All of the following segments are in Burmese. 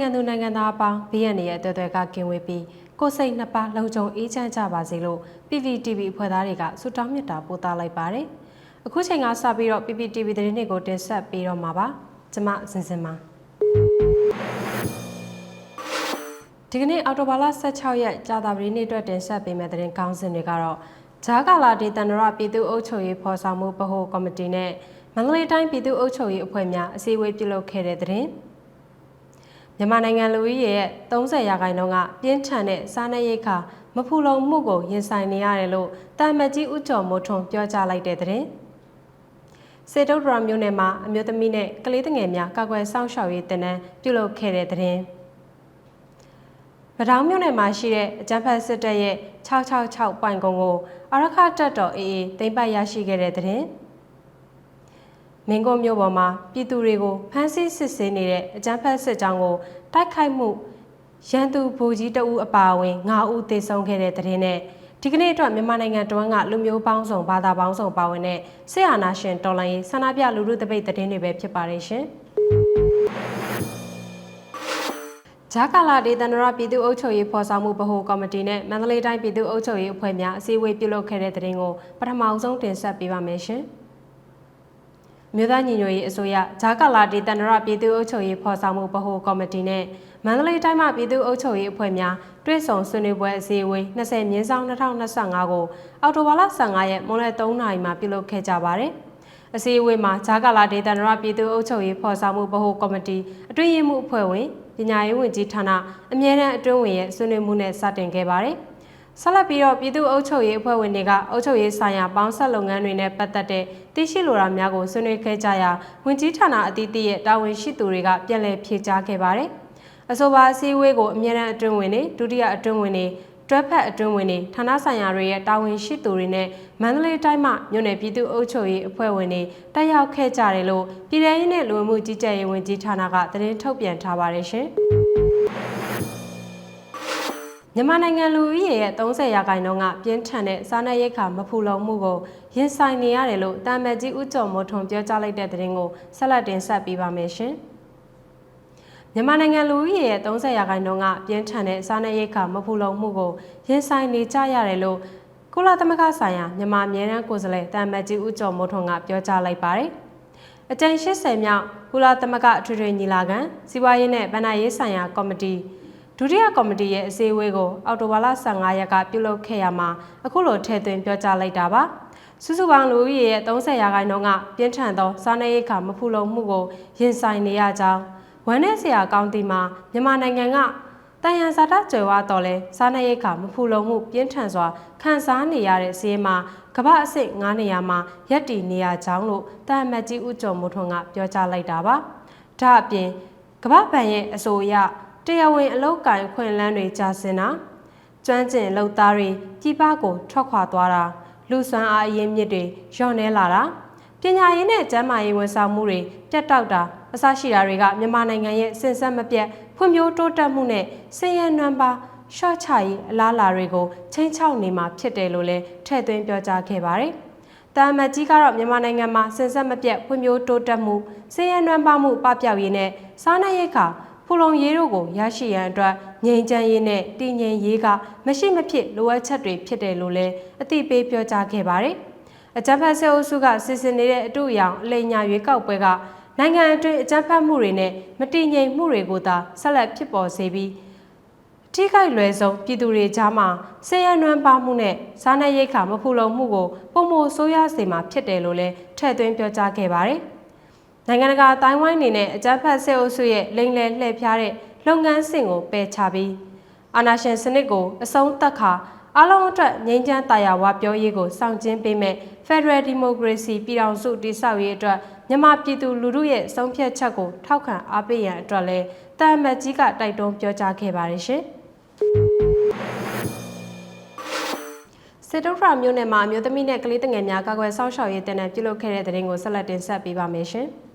နိုင်ငံသူနိုင်ငံသားအပေါင်းဘေးရန်ရဲ့အသွက်တွေကကင်းဝေးပြီးကိုယ်စိတ်နှစ်ပါးလုံခြုံအေးချမ်းကြပါစေလို့ PPTV အဖွဲ့သားတွေကဆုတောင်းမေတ္တာပို့သလိုက်ပါတယ်။အခုချိန်ကစပြီးတော့ PPTV သတင်းတွေကိုတင်ဆက်ပေးတော့မှာပါ။ကျွန်မစင်စင်ပါဒီကနေ့အော်တိုဘာလ16ရက်ကြာသပတေးနေ့အတွက်တင်ဆက်ပေးမယ့်သတင်းကောင်းစဉ်တွေကတော့ဂျာကာလာဒေသန္တရပြည်သူ့အုပ်ချုပ်ရေးဖော်ဆောင်မှုဗဟိုကော်မတီနဲ့မန္တလေးတိုင်းပြည်သူ့အုပ်ချုပ်ရေးအဖွဲ့များအစည်းအဝေးပြုလုပ်ခဲ့တဲ့သတင်း။ မြန်မာနိုင်ငံလူဦးရေရဲ့30ရာခိုင်နှုန်းကပြင်းထန်တဲ့စားနပ်ရိက္ခာမဖူလုံမှုကိုရင်ဆိုင်နေရတယ်လို့တာမတ်ကြီးဦးကျော်မိုးထွန်းပြောကြားလိုက်တဲ့သတင်း။စေတုဒ္ဒရာမြို့နယ်မှာအမျိုးသမီးနဲ့ကလေးငယ်များကာကွယ်စောင့်ရှောက်ရေးတင်နန်းပြုလုပ်ခဲ့တဲ့သတင်း။ဗတောင်းမြို့နယ်မှာရှိတဲ့အကြံဖတ်စစ်တပ်ရဲ့666ပိုင်ကုန်းကိုအရခတပ်တော်အေးအေးသိမ်းပိုက်ရရှိခဲ့တဲ့သတင်း။ မင်းကုန်းမြို့ပေါ်မှာပြည်သူတွေကိုဖမ်းဆီးစစ်ဆေးနေတဲ့အကြမ်းဖက်စစ်ကြောင်းကိုတိုက်ခိုက်မှုရန်သူဗိုလ်ကြီးတအူးအပါအဝင်9ဦးသေဆုံးခဲ့တဲ့တဲ့င်းနဲ့ဒီကနေ့အတွက်မြန်မာနိုင်ငံတွင်းကလူမျိုးပေါင်းစုံဘာသာပေါင်းစုံပါဝင်တဲ့ဆေးအာနာရှင်တော်လှန်ရေးဆန္ဒပြလူလူတပိတ်တဲ့င်းတွေပဲဖြစ်ပါတယ်ရှင်။ဂျာကာလာဒေသန္တရပြည်သူ့အုပ်ချုပ်ရေးဖော်ဆောင်မှုဗဟိုကော်မတီနဲ့မန္တလေးတိုင်းပြည်သူ့အုပ်ချုပ်ရေးအဖွဲ့များအစည်းအဝေးပြုလုပ်ခဲ့တဲ့တဲ့င်းကိုပထမအဆုံးတင်ဆက်ပေးပါမယ်ရှင်။ မြို့သားညီညွတ်ရေးအစိုးရဂျာကာလာဒေသန္တရပြည်သူ့အုပ်ချုပ်ရေးဖော်ဆောင်မှုဗဟိုကော်မတီနဲ့မန္တလေးတိုင်းမှပြည်သူ့အုပ်ချုပ်ရေးအဖွဲ့များတွဲဆောင်ဆွေးနွေးပွဲအစည်းအဝေး20မြင်းဆောင်2025ကိုအောက်တိုဘာလ15ရက်မွန်းလယ်3နာရီမှာပြုလုပ်ခဲ့ကြပါတယ်။အစည်းအဝေးမှာဂျာကာလာဒေသန္တရပြည်သူ့အုပ်ချုပ်ရေးဖော်ဆောင်မှုဗဟိုကော်မတီအတွင်းရေးမှူးအဖွဲ့ဝင်ပညာရေးဝန်ကြီးဌာနအမြဲတမ်းအတွင်းဝင်ရဲ့ဆွေးနွေးမှုနဲ့စတင်ခဲ့ပါတယ်။ ဆက်လက်ပြီးတော့ပြည်သူ့အုပ်ချုပ်ရေးအဖွဲ့ဝင်တွေကအုပ်ချုပ်ရေးဆိုင်ရာပေါင်းဆက်လုပ်ငန်းတွေနဲ့ပတ်သက်တဲ့သိရှိလိုတာများကိုဆွေးနွေးခဲ့ကြရာဝန်ကြီးဌာနအသီးသီးရဲ့တာဝန်ရှိသူတွေကပြန်လည်ဖြေကြားခဲ့ပါတယ်။အဆိုပါအစည်းအဝေးကိုအမြဲတမ်းအတွင်းဝင်တွေဒုတိယအတွင်းဝင်တွေတွဲဖက်အတွင်းဝင်တွေဌာနဆိုင်ရာတွေရဲ့တာဝန်ရှိသူတွေနဲ့မန္တလေးတိုင်းမှမြို့နယ်ပြည်သူ့အုပ်ချုပ်ရေးအဖွဲ့ဝင်တွေတက်ရောက်ခဲ့ကြတယ်လို့ပြည်ထောင်စုနဲ့လူဝင်မှုကြီးကြပ်ရေးဝန်ကြီးဌာနကသတင်းထုတ်ပြန်ထားပါတယ်ရှင်။ မြန်မာနိုင်ငံလူဦးရေရဲ့30ရာခိုင်နှုန်းကပြင်းထန်တဲ့စားနပ်ရိက္ခာမဖူလုံမှုကိုရင်ဆိုင်နေရတယ်လို့တာမတ်ကြီးဦးကျော်မိုးထွန်းပြောကြားလိုက်တဲ့သတင်းကိုဆက်လက်တင်ဆက်ပေးပါမယ်ရှင်။မြန်မာနိုင်ငံလူဦးရေရဲ့30ရာခိုင်နှုန်းကပြင်းထန်တဲ့စားနပ်ရိက္ခာမဖူလုံမှုကိုရင်ဆိုင်နေကြရတယ်လို့ကုလသမဂ္ဂဆိုင်ရာမြန်မာအမြဲတမ်းကိုယ်စားလှယ်တာမတ်ကြီးဦးကျော်မိုးထွန်းကပြောကြားလိုက်ပါတယ်။အကြိမ်80မြောက်ကုလသမဂ္ဂအထွေထွေညီလာခံစီးပွားရေးနဲ့ဗဏ္ဍာရေးဆိုင်ရာကော်မတီ ဒုတိယကော်မတီရဲ့အစည်းအဝေးကိုအော်တိုဘာလ15ရက်ကပြုလုပ်ခဲ့ရမှာအခုလိုထည့်သွင်းပြောကြားလိုက်တာပါစုစုပေါင်းလူဦးရေရဲ့30ရာခိုင်နှုန်းကပြင်းထန်သောစားနပ်ရိက္ခာမဖူလုံမှုကိုရင်ဆိုင်နေရကြောင်းဝမ်းနဲ့ဆရာကောင်းတီမှာမြန်မာနိုင်ငံကတန်ရန်ဇာတကြွယ်ဝတော်လဲစားနပ်ရိက္ခာမဖူလုံမှုပြင်းထန်စွာခံစားနေရတဲ့စီးရင်မှာကမ္ဘာအဆင့်9နေရာမှာရပ်တည်နေရကြောင်းလို့တာမတ်ကြီးဦးကျော်မိုးထွန်းကပြောကြားလိုက်တာပါ။ဒါအပြင်ကမ္ဘာ့ဘဏ်ရဲ့အဆိုအရ တရားဝင်အလုပ်ကိုင်ခွင့်လန်းတွေကြာစင်တာကျွမ်းကျင်လုပ်သားတွေပြည်ပကိုထွက်ခွာသွားတာလူစွမ်းအားအရင်းမြစ်တွေလျော့နေလာတာပညာရေးနဲ့ကျန်းမာရေးဝန်ဆောင်မှုတွေပြတ်တောက်တာအစရှိတာတွေကမြန်မာနိုင်ငံရဲ့စင်ဆက်မပြတ်ဖွံ့ဖြိုးတိုးတက်မှုနဲ့စည်ရန်နံပါရှော့ချရေးအလားအလာတွေကိုချင်းချောက်နေမှာဖြစ်တယ်လို့လည်းထည့်သွင်းပြောကြားခဲ့ပါတယ်။တာမတ်ကြီးကတော့မြန်မာနိုင်ငံမှာစင်ဆက်မပြတ်ဖွံ့ဖြိုးတိုးတက်မှုစည်ရန်နံပါမှုပပျောက်ရေးနဲ့စားနပ်ရိက္ခာ ဖူလုံရေးတို့ကိုရရှိရန်အတွက်ငြိမ်ချမ်းရေးနဲ့တည်ငြိမ်ရေးကမရှိမဖြစ်လိုအပ်ချက်တွေဖြစ်တယ်လို့လည်းအသိပေးပြောကြားခဲ့ပါတယ်။အကြံဖတ်ဆဲအုပ်စုကစစ်စင်နေတဲ့အတူအယောင်အလိညာရွေးကောက်ပွဲကနိုင်ငံအတွင်းအကြမ်းဖက်မှုတွေနဲ့မတည်ငြိမ်မှုတွေကိုသာဆက်လက်ဖြစ်ပေါ်စေပြီးထိခိုက်လွယ်ဆုံးပြည်သူတွေကြားမှာဆေးရနွမ်းပါမှုနဲ့စားနပ်ရိက္ခာမဖူလုံမှုကိုပုံမဆိုးရစေမှာဖြစ်တယ်လို့လည်းထည့်သွင်းပြောကြားခဲ့ပါတယ်။ နိုင်ငံတကာအတိုင်းဝိုင်းအနေနဲ့အကြမ်းဖက်ဆဲအုပ်စုရဲ့လိမ်လည်လှည့်ဖျားတဲ့လုပ်ငန်းစဉ်ကိုပယ်ချပြီးအာဏာရှင်စနစ်ကိုအဆုံးသတ်ခါအလုံးအတွက်ငြိမ်းချမ်းသာယာဝပြောရေးကိုစောင့်ကျဉ်ပေးမဲ့ Federal Democracy ပြည်ထောင်စုတည်ဆောက်ရေးအတွက်မြန်မာပြည်သူလူထုရဲ့ဆုံးဖြတ်ချက်ကိုထောက်ခံအားပေးရန်အတွက်လည်းတာမတ်ကြီးကတိုက်တွန်းပြောကြားခဲ့ပါတယ်ရှင်။စစ်တုထရာမျိုးနယ်မှာအမျိုးသမီးနဲ့ကလေးငယ်များကာကွယ်စောင့်ရှောက်ရေးတင်တဲ့ပြုလုပ်ခဲ့တဲ့တဲ့ရင်ကိုဆက်လက်တင်ဆက်ပေးပါမယ်ရှင်။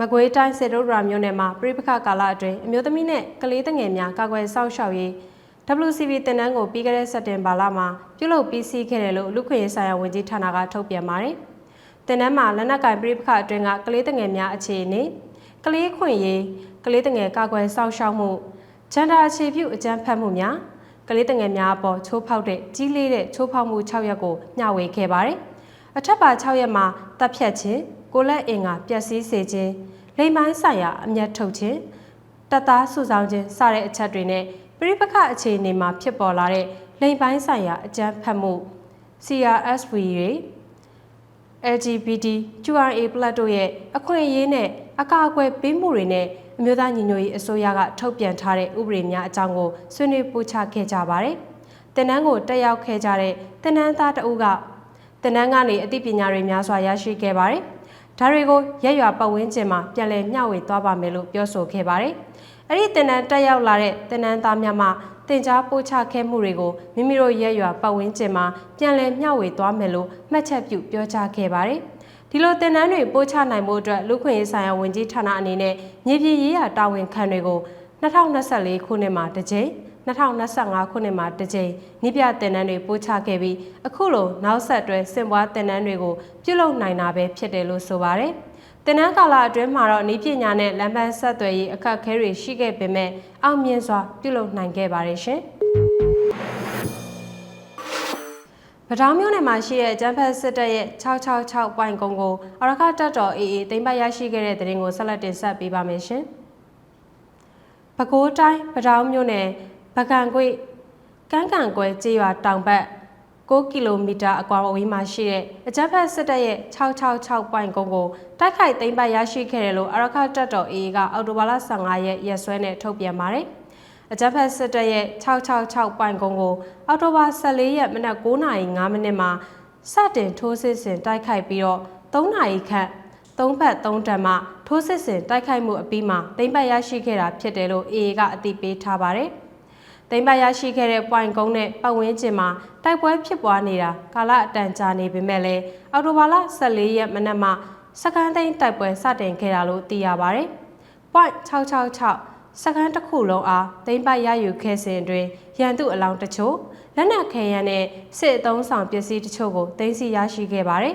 မကွေးတိုင်းစေတုဒ္ဒရာမြို့နယ်မှာပြိပခကာလအတွင်းအမျိုးသမီးနဲ့ကလေးငယ်များကာကွယ်စောင့်ရှောက်ရေး WCB တင်နန်းကိုပြီးခဲ့တဲ့စက်တင်ဘာလမှာပြုလုပ်ပြီးစီးခဲ့တယ်လို့လူခွင့်ရေးဆိုင်ရာဝန်ကြီးဌာနကထုတ်ပြန်ပါတယ်။တင်နန်းမှာလက်နက်ကင်ပြိပခအတွင်းကကလေးငယ်များအခြေအနေကလေးခွင့်ရေးကလေးတငယ်ကာကွယ်စောင့်ရှောက်မှုဂျန်ဒါအခြေပြုအကြမ်းဖက်မှုများကလေးတငယ်များအပေါ်ချိုးဖောက်တဲ့ကြီးလေးတဲ့ချိုးဖောက်မှု6ရက်ကိုမျှဝေခဲ့ပါတယ်။အထက်ပါ6ရက်မှာတပ်ဖြတ်ခြင်း ကိုလက်အင်ကပျက်စီးစေခြင်းလိမ်မိုင်းဆိုင်ရာအမျက်ထုတ်ခြင်းတပ်သားစုဆောင်ခြင်းစတဲ့အချက်တွေနဲ့ပြိပခအခြေအနေမှာဖြစ်ပေါ်လာတဲ့လိမ်ပိုင်းဆိုင်ရာအကြမ်းဖက်မှု CRSV တွေ LGBT QRA+ တို့ရဲ့အခွင့်အရေးနဲ့အကာအကွယ်ပေးမှုတွေနဲ့အမျိုးသားညီညွတ်ရေးအစိုးရကထုတ်ပြန်ထားတဲ့ဥပဒေများအကြောင်းကိုဆွေးနွေးပို့ချခဲ့ကြပါတယ်။တင်နန်းကိုတက်ရောက်ခဲ့ကြတဲ့တင်နန်းသားတအုပ်ကတင်နန်းကနေအသိပညာတွေများစွာရရှိခဲ့ပါတယ်။ ဒါတွေကိုရက်ရွာပတ်ဝန်းကျင်မှာပြန်လည်မျှဝေသွားပါမယ်လို့ပြောဆိုခဲ့ပါတယ်။အဲ့ဒီတင်နန်းတက်ရောက်လာတဲ့တင်နန်းသားများမှတင် जा ပို့ချခဲ့မှုတွေကိုမိမိတို့ရက်ရွာပတ်ဝန်းကျင်မှာပြန်လည်မျှဝေသွားမယ်လို့မှတ်ချက်ပြုပြောကြားခဲ့ပါတယ်။ဒီလိုတင်နန်းတွေပို့ချနိုင်မှုအတွက်လူခွင့်ရေးဆိုင်ရာဝန်ကြီးဌာနအနေနဲ့မြေပြင်ရေးရာတာဝန်ခံတွေကို2024ခုနှစ်မှာတစ်ကြိမ် 2025ခုနှစ်မှာတစ်ကြိမ်နိပြတင်နန်းတွေပို့ချခဲ့ပြီးအခုလိုနောက်ဆက်တွဲစင်ပွားတင်နန်းတွေကိုပြုလုပ်နိုင်တာပဲဖြစ်တယ်လို့ဆိုပါတယ်။တင်နန်းကာလအတွင်းမှာတော့ဤပညာနဲ့လမ်းပန်းဆက်သွယ်ရေးအခက်အခဲတွေရှိခဲ့ပေမဲ့အောင်မြင်စွာပြုလုပ်နိုင်ခဲ့ပါတယ်ရှင်။ပထောင်မြို့နယ်မှာရှိတဲ့အကြမ်းဖက်စစ်တပ်ရဲ့666ပွိုင်ကုန်းကိုအရခတပ်တော် AA သိမ်းပိုက်ရရှိခဲ့တဲ့တဲ့ရင်ကိုဆက်လက်တင်ဆက်ပေးပါမယ်ရှင်။ပဲခူးတိုင်းပထောင်မြို့နယ် ပကံကွေကန်းကန်ကွဲကျေးရွာတောင်ဘက်6ကီလိုမီတာအကွာအဝေးမှာရှိတဲ့အကြမ်းဖက်စစ်တပ်ရဲ့666ပွိုင်ကုန်းကိုတိုက်ခိုက်သိမ်းပိုက်ရရှိခဲ့တယ်လို့အရခတပ်တော် AA ကအော်တိုဘာလ15ရက်ရက်စွဲနဲ့ထုတ်ပြန်ပါတယ်။အကြမ်းဖက်စစ်တပ်ရဲ့666ပိုင်ကုန်းကိုအောက်တိုဘာ14ရက်မနက်9:05မိနစ်မှာစတင်ထိုးစစ်ဆင်တိုက်ခိုက်ပြီးတော့3နာရီခန့်သုံးဖက်သုံးတန်မှထိုးစစ်ဆင်တိုက်ခိုက်မှုအပြီးမှာတိမ့်ပတ်ရရှိခဲ့တာဖြစ်တယ်လို့ AA ကအသိပေးထားပါတယ်။ တိမ့်ပတ်ရရှိခဲ့တဲ့ point ကုန်းနဲ့ပတ်ဝန်းကျင်မှာတိုက်ပွဲဖြစ်ပွားနေတာကာလအတန်ကြာနေပေမဲ့လည်းအောက်တိုဘာလ14ရက်မနက်မှစကန်သိန်းတိုက်ပွဲစတင်ခဲ့တာလို့သိရပါတယ်။ point 666စကန်တစ်ခုလုံးအားသိမ့်ပိုက်ရယူခဲ့စဉ်တွင်ရန်သူအလောင်းတချို့လက်နက်ခဲယမ်းနဲ့စစ်အုံဆောင်ပစ္စည်းတချို့ကိုသိမ်းဆည်းရရှိခဲ့ပါတယ်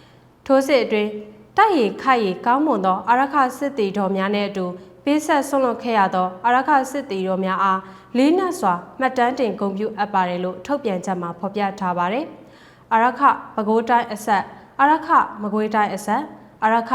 ။ထိုးစစ်အတွင်းတိုက်ရီခိုက်ရီကောင်းမွန်သောအာရခစစ်တီတော်များနဲ့အတူပေးဆက်ဆွန့်လွတ်ခဲ့ရသောအာရခစစ်တီတော်များအား လေးနက်စွာမှတ်တမ်းတင်ဂုဏ်ပြုအပ်ပါတယ်လို့ထုတ်ပြန်ချက်မှာဖော်ပြထားပါတယ်။အာရခပဲခူးတိုင်းအဆက်အာရခမကွေးတိုင်းအဆက်အာရခ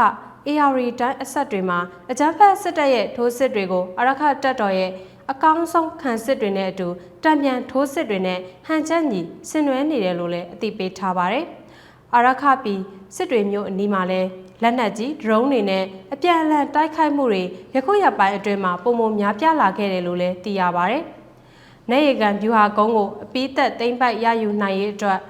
AR တိုင်းအဆက်တွေမှာအကြမ်းဖက်စစ်တပ်ရဲ့ထိုးစစ်တွေကိုအရခတပ်တော်ရဲ့အကောင်းဆုံးခံစစ်တွေနဲ့အတူတံပြန်ထိုးစစ်တွေနဲ့ဟန်ချက်ညီဆင်နွှဲနေတယ်လို့လည်းအသိပေးထားပါတယ်။ အရခပီစစ်တွေမျိုးအနီးမှာလည်းလက်နက်ကြီးဒရုန်းတွေနဲ့အပြန်အလှန်တိုက်ခိုက်မှုတွေယခုရက်ပိုင်းအတွင်းမှာပုံမှန်များပြားလာခဲ့တယ်လို့လည်းသိရပါတယ်။နေရီကန်ဗျူဟာကုန်းကိုအပီးသက်သိမ့်ပိုက်ရယူနိုင်ရေးအတွက်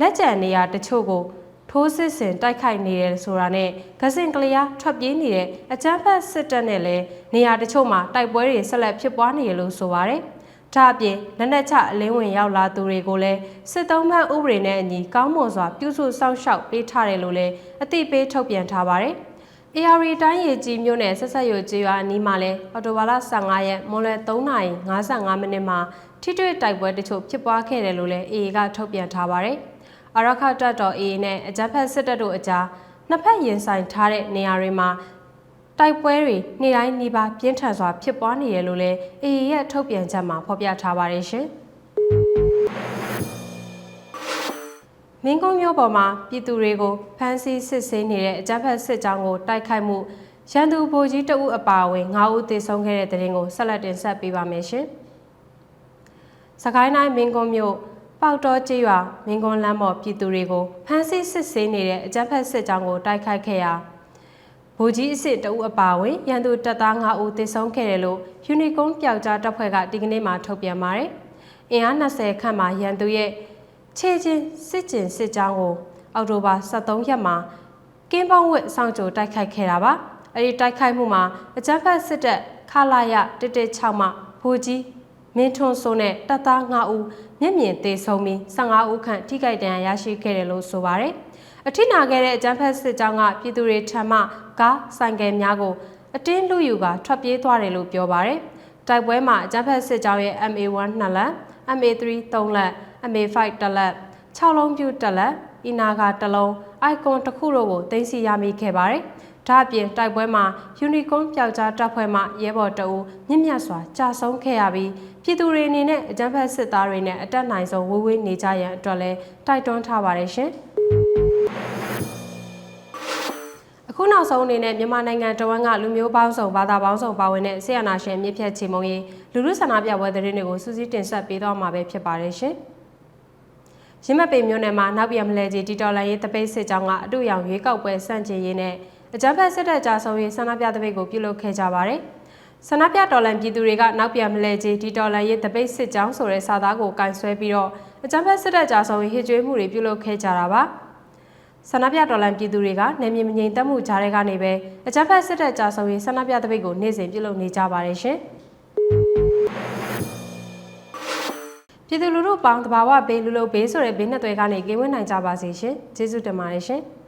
လက်ကျန်နေရာတချို့ကိုထိုးစစ်ဆင်တိုက်ခိုက်နေတယ်ဆိုတာနဲ့ဂစင်ကလျာထွက်ပြေးနေတဲ့အကြမ်းဖက်စစ်တပ်နဲ့လည်းနေရာတချို့မှာတိုက်ပွဲတွေဆက်လက်ဖြစ်ပွားနေရလို့ဆိုပါရယ်။ ဒါအပြင်လက်နက်ချအလင်းဝင်ရောက်လာသူတွေကိုလည်းစစ်သုံးမှတ်ဥပဒေနဲ့အညီကောင်းမွန်စွာပြုစုစောင့်ရှောက်ပေးထားတယ်လို့လည်းအသိပေးထုတ်ပြန်ထားပါရယ်။ AR တိုင်းရည်ကြီးမြို့နယ်ဆက်ဆက်ရွကျေးရွာအနီးမှာလဲအော်တိုဘာလ15ရက်မွန်လွယ်3:55မိနစ်မှာထိတွေ့တိုက်ပွဲတချို့ဖြစ်ပွားခဲ့တယ်လို့လည်း AA ကထုတ်ပြန်ထားပါရယ်။အာရခတပ်တော် AA နဲ့အကြမ်းဖက်စစ်တပ်တို့အကြားနှစ်ဖက်ရင်ဆိုင်ထားတဲ့နေရာတွေမှာ တိုက်ပွဲတွေနေ့တိုင်းနှီးပါပြင်းထန်စွာဖြစ်ပွားနေရလို့လည်း AA ရဲ့ထုတ်ပြန်ချက်မှာဖော်ပြထားပါတယ်ရှင်။မင်းကုန်းမြို့ပေါ်မှာပြည်သူတွေကိုဖမ်းဆီးစစ်ဆေးနေတဲ့အကြမ်းဖက်စစ်ကြောင်းကိုတိုက်ခိုက်မှုရန်သူဗိုလ်ကြီးတအုပ်အပါအဝင်9ဦးသေဆုံးခဲ့တဲ့တဲ့ရင်ကိုဆက်လက်တင်ဆက်ပေးပါမယ်ရှင်။စကိုင်းတိုင်းမင်းကုန်းမြို့ပေါက်တော်ကျေးရွာမင်းကွန်းလမ်းပေါ်ပြည်သူတွေကိုဖမ်းဆီးစစ်ဆေးနေတဲ့အကြမ်းဖက်စစ်ကြောင်းကိုတိုက်ခိုက်ခဲ့ရာ ဗိုလ်ကြီးအစ်စ်တဦးအပါအဝင်ရန်သူတပ်သား9ဦးသေဆုံးခဲ့တယ်လို့ယူနီကွန်ပျောက်ကြားတပ်ဖွဲ့ကဒီကနေ့မှထုတ်ပြန်ပါတယ်။အင်အား20ခန့်မှရန်သူရဲ့ခြေချင်းစစ်ကျင်စစ်ကြောင်းကိုအောက်တိုဘာ23ရက်မှာကင်းပေါင်းဝစ်စောင့်ကြိုတိုက်ခိုက်ခဲ့တာပါ။အဲဒီတိုက်ခိုက်မှုမှာအကြမ်းဖက်စစ်တပ်ခလာရ116မှဗိုလ်ကြီးမင်းထွန်းစိုးနဲ့တပ်သား9ဦးမျက်မြင်သေဆုံးပြီး15ဦးခန့်ထိခိုက်ဒဏ်ရာရရှိခဲ့တယ်လို့ဆိုပါတယ်။ အထိနာခဲ့တဲ့အကြမ်းဖက်စစ်ကြောင်းကပြည်သူတွေထံမှကားဆိုင်ကယ်များကိုအတင်းလူယူကထွက်ပြေးသွားတယ်လို့ပြောပါတယ်။တိုက်ပွဲမှာအကြမ်းဖက်စစ်ကြောင်းရဲ့ MA1 နှစ်လက် MA3 3လက် MA5 တစ်လက်6လုံးပြူတစ်လက်အီနာဂါတစ်လုံး icon တစ်ခုတို့ကိုတင်စီရမိခဲ့ပါတယ်။ဒါအပြင်တိုက်ပွဲမှာယူနီကွန်ပျောက်ကြားတပ်ဖွဲ့မှရဲဘော်တအူမြင့်မြတ်စွာကြာဆုံးခဲ့ရပြီးပြည်သူတွေအနေနဲ့အကြမ်းဖက်စစ်သားတွေနဲ့အတက်နိုင်ဆုံးဝေးဝေးနေကြရန်အတွက်လည်းတိုက်တွန်းထားပါတယ်ရှင်။ အခုနောက်ဆုံးအနေနဲ့မြန်မာနိုင်ငံတဝန်းကလူမျိုးပေါင်းစုံဘာသာပေါင်းစုံပါဝင်တဲ့ဆီယနာရှင်မြစ်ဖြတ်ချေမုံရေးလူလူဆန္ဒပြပွဲသတင်းတွေကိုစူးစီးတင်ဆက်ပေးသွားမှာပဲဖြစ်ပါတယ်ရှင်။ရင်းမပေမျိုးနယ်မှာနောက်ပြန်မလဲကြီးတီတော်လိုင်းရေးတပိတ်စစ်ကြောင်းကအတူရောင်ရွေးကောက်ပွဲစန့်ကျင်ရေးနဲ့အကြမ်းဖက်စစ်တပ်ကြဆုံးရေးဆန္ဒပြတပိတ်ကိုပြုလုပ်ခဲ့ကြပါတယ်။ဆန္ဒပြတော်လှန်ပြည်သူတွေကနောက်ပြန်မလဲကြီးတီတော်လိုင်းရေးတပိတ်စစ်ကြောင်းဆိုတဲ့စာသားကိုကင်ဆယ်ပြီးတော့အကြမ်းဖက်စစ်တပ်ကြဆုံးရေးဟစ်ကြွေးမှုတွေပြုလုပ်ခဲ့ကြတာပါ။ ဆန္ဒပြတော်လှန်ပြည်သူတွေကနေမြေမငြိမ်သက်မှုကြားထဲကနေပဲအကြမ်းဖက်စစ်တပ်ကြဆုံးရေးဆန္ဒပြတပိတ်ကိုနေ့စဉ်ပြုလုပ်နေကြပါတယ်ရှင်။ပြည်သူလူထုပေါင်းတဘာဝဘေးလူလူဘေးဆိုတဲ့ဘေးနှစ်သွဲကနေကင်းဝေးနိုင်ကြပါစေရှင်။ကျေးဇူးတင်ပါတယ်ရှင်။